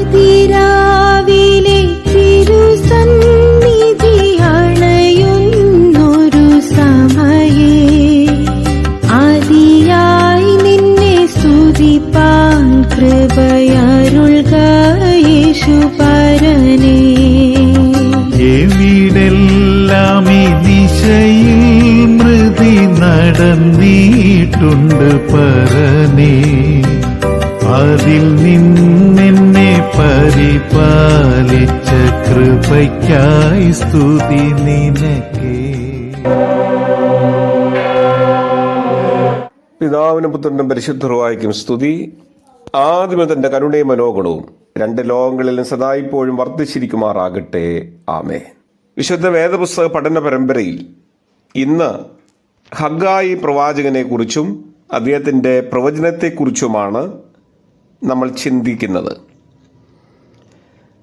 അതിരാവിലെ തിരുസന്നിധി അണയുന്നൊരു സമയേ. ആദിയായി നിന്നെ സ്തുതിപ്പാൻ കൃപയരുൾക യേശുപരനേ എവിടെല്ലാം ഈ ദിശയിൽ മൃതി നടന്നിട്ടുണ്ട് പരനേ. അതിൽ നിന്നെന്നെ പരിപാലിച്ച കൃപയ്ക്കായി സ്തുതി നിനക്കേ. പിതാവിനും പുത്രനും പരിശുദ്ധർവായിക്കും സ്തുതി. ആദ്യമേ തന്റെ കരുണയും മനോഗുണവും രണ്ട് ലോകങ്ങളിലും സദായിപ്പോഴും വർദ്ധിച്ചിരിക്കുമാറാകട്ടെ. ആമേ വിശുദ്ധ വേദപുസ്തക പഠന പരമ്പരയിൽ ഇന്ന് ഹഗായി പ്രവാചകനെ കുറിച്ചും അദ്ദേഹത്തിന്റെ പ്രവചനത്തെക്കുറിച്ചുമാണ് നമ്മൾ ചിന്തിക്കുന്നത്.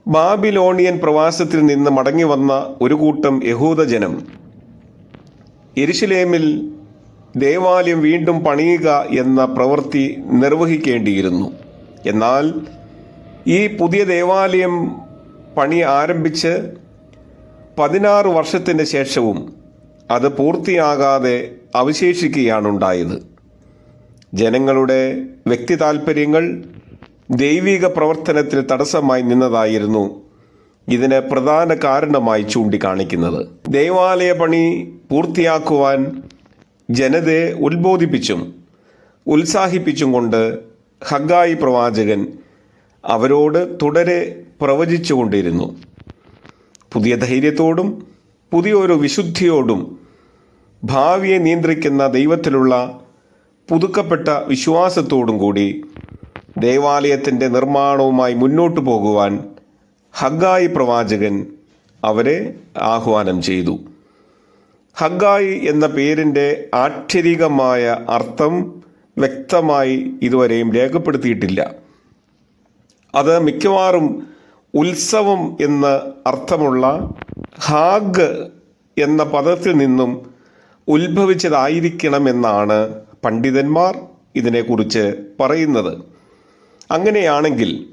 ബാബിലോണിയൻ പ്രവാസത്തിൽ നിന്ന് മടങ്ങി വന്ന ഒരു കൂട്ടം യഹൂദജനം. എരിശിലേമിൽ ദേവാലയം വീണ്ടും പണിയുക എന്ന പ്രവൃത്തി നിർവഹിക്കേണ്ടിയിരുന്നു. എന്നാൽ ഈ പുതിയ ദേവാലയം പണി ആരംഭിച്ച് പതിനാറ് വർഷത്തിന് ശേഷവും അത് പൂർത്തിയാകാതെ അവശേഷിക്കുകയാണുണ്ടായത്. ജനങ്ങളുടെ വ്യക്തി താൽപ്പര്യങ്ങൾ ദൈവിക പ്രവർത്തനത്തിൽ തടസ്സമായി നിന്നതായിരുന്നു ഇതിന് പ്രധാന കാരണമായി ചൂണ്ടിക്കാണിക്കുന്നത്. ദേവാലയ പണി പൂർത്തിയാക്കുവാൻ ജനതയെ ഉത്ബോധിപ്പിച്ചും ഉത്സാഹിപ്പിച്ചും കൊണ്ട് ഹഗായി പ്രവാചകൻ അവരോട് തുടരെ പ്രവചിച്ചുകൊണ്ടിരുന്നു. പുതിയ ധൈര്യത്തോടും പുതിയൊരു വിശുദ്ധിയോടും ഭാവിയെ നിയന്ത്രിക്കുന്ന ദൈവത്തിലുള്ള പുതുക്കപ്പെട്ട വിശ്വാസത്തോടും കൂടി ദേവാലയത്തിന്റെ നിർമ്മാണവുമായി മുന്നോട്ടു പോകുവാൻ ഹഗായി പ്രവാചകൻ അവരെ ആഹ്വാനം ചെയ്തു. ഹഗായി എന്ന പേരിന്റെ ആക്ഷരികമായ അർത്ഥം വ്യക്തമായി ഇതുവരെയും രേഖപ്പെടുത്തിയിട്ടില്ല. അത് മിക്കവാറും ഉത്സവം എന്ന അർത്ഥമുള്ള ഹാഗ് എന്ന പദത്തിൽ നിന്നും ഉത്ഭവിച്ചതായിരിക്കണമെന്നാണ് പണ്ഡിതന്മാർ ഇതിനെക്കുറിച്ച് പറയുന്നത്. അങ്ങനെയാണെങ്കിൽ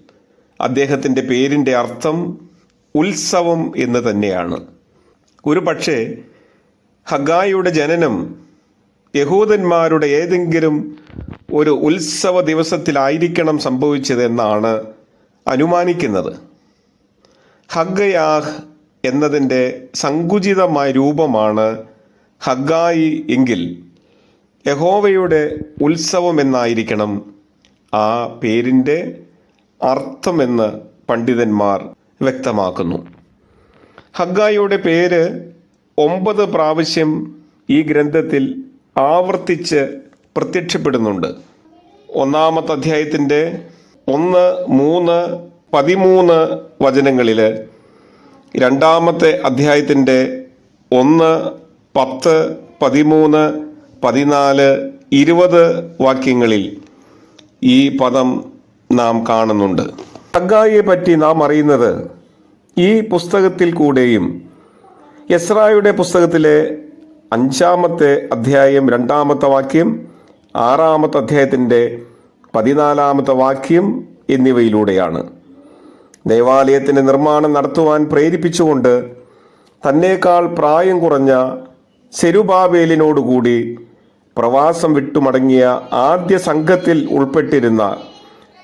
അദ്ദേഹത്തിന്റെ പേരിന്റെ അർത്ഥം ഉത്സവം എന്ന് തന്നെയാണ്. ഒരു പക്ഷേ ഹഗായിയുടെ ജനനം യഹൂദന്മാരുടെ ഏതെങ്കിലും ഒരു ഉത്സവ ദിവസത്തിലായിരിക്കണം സംഭവിച്ചതെന്നാണ് അനുമാനിക്കുന്നത്. ഹഗയാഹ് എന്നതിന്റെ സങ്കുചിതമായ രൂപമാണ് ഹഗായി എങ്കിൽ യഹോവയുടെ ഉത്സവം എന്നായിരിക്കണം ആ പേരിന്റെ അർത്ഥമെന്ന് പണ്ഡിതന്മാർ വ്യക്തമാക്കുന്നു. ഹഗ്ഗായിയുടെ പേര് ഒമ്പത് പ്രാവശ്യം ഈ ഗ്രന്ഥത്തിൽ ആവർത്തിച്ച് പ്രത്യക്ഷപ്പെടുന്നുണ്ട്. ഒന്നാമത്തെ അധ്യായത്തിന്റെ ഒന്ന് മൂന്ന് പതിമൂന്ന് വചനങ്ങളിൽ രണ്ടാമത്തെ അധ്യായത്തിന്റെ ഒന്ന് പത്ത് പതിമൂന്ന് പതിനാല് ഇരുപത് വാക്യങ്ങളിൽ ഈ പദം നാം കാണുന്നുണ്ട്. ഹഗായിയെ പറ്റി നാം അറിയുന്നത് ഈ പുസ്തകത്തിൽ കൂടെയും യസ്രായുടെ പുസ്തകത്തിലെ അഞ്ചാമത്തെ അധ്യായം രണ്ടാമത്തെ വാക്യം ആറാമത്തെ അധ്യായത്തിന്റെ പതിനാലാമത്തെ വാക്യം എന്നിവയിലൂടെയാണ്. ദേവാലയത്തിന്റെ നിർമ്മാണം നടത്തുവാൻ പ്രേരിപ്പിച്ചുകൊണ്ട് തന്നേക്കാൾ പ്രായം കുറഞ്ഞ സെരുബാബേലിനോടുകൂടി പ്രവാസം വിട്ടുമടങ്ങിയ ആദ്യ സംഘത്തിൽ ഉൾപ്പെട്ടിരുന്ന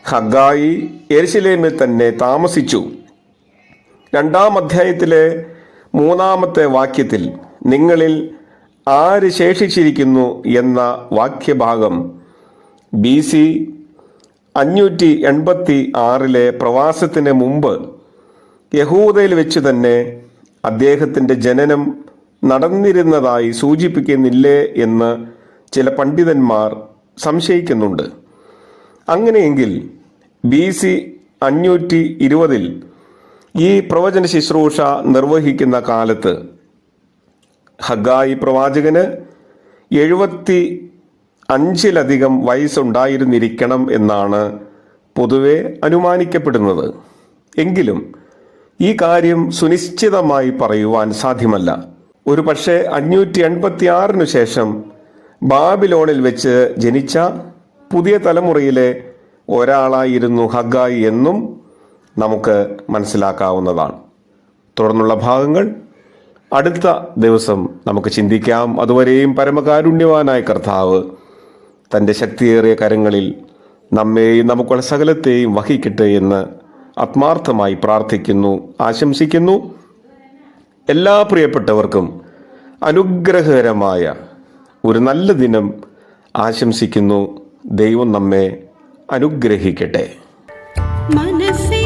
ഹഗായി എരിശിലേമിൽ തന്നെ താമസിച്ചു. രണ്ടാം അധ്യായത്തിലെ മൂന്നാമത്തെ വാക്യത്തിൽ നിങ്ങളിൽ ആര് ശേഷിച്ചിരിക്കുന്നു എന്ന വാക്യഭാഗം ബി സി അഞ്ഞൂറ്റി എൺപത്തി ആറിലെ പ്രവാസത്തിന് മുമ്പ് യഹൂദയിൽ വെച്ച് തന്നെ അദ്ദേഹത്തിന്റെ ജനനം നടന്നിരുന്നതായി സൂചിപ്പിക്കുന്നില്ലേ എന്ന് ചില പണ്ഡിതന്മാർ സംശയിക്കുന്നുണ്ട്. അങ്ങനെയെങ്കിൽ ബി സി അഞ്ഞൂറ്റി ഇരുപതിൽ ഈ പ്രവചന ശുശ്രൂഷ നിർവഹിക്കുന്ന കാലത്ത് ഹഗായി പ്രവാചകന് എഴുപത്തി അഞ്ചിലധികം വയസ്സുണ്ടായിരുന്നിരിക്കണം എന്നാണ് പൊതുവെ അനുമാനിക്കപ്പെടുന്നത്. എങ്കിലും ഈ കാര്യം സുനിശ്ചിതമായി പറയുവാൻ സാധ്യമല്ല. ഒരു പക്ഷേ അഞ്ഞൂറ്റി എൺപത്തി ആറിനു ശേഷം ബാബിലോണിൽ വെച്ച് ജനിച്ച പുതിയ തലമുറയിലെ ഒരാളായിരുന്നു ഹഗായി എന്നും നമുക്ക് മനസ്സിലാക്കാവുന്നതാണ്. തുടർന്നുള്ള ഭാഗങ്ങൾ അടുത്ത ദിവസം നമുക്ക് ചിന്തിക്കാം. അതുവരെയും പരമകാരുണ്യവാനായ കർത്താവ് തന്റെ ശക്തിയേറിയ കരങ്ങളിൽ നമ്മെയും നമുക്കുള്ള സകലത്തെയും വഹിക്കട്ടെ എന്ന് ആത്മാർത്ഥമായി പ്രാർത്ഥിക്കുന്നു ആശംസിക്കുന്നു. എല്ലാ പ്രിയപ്പെട്ടവർക്കും അനുഗ്രഹകരമായ ഒരു നല്ല ദിനം ആശംസിക്കുന്നു. ദൈവം നമ്മെ അനുഗ്രഹിക്കട്ടെ. മനസ്സേ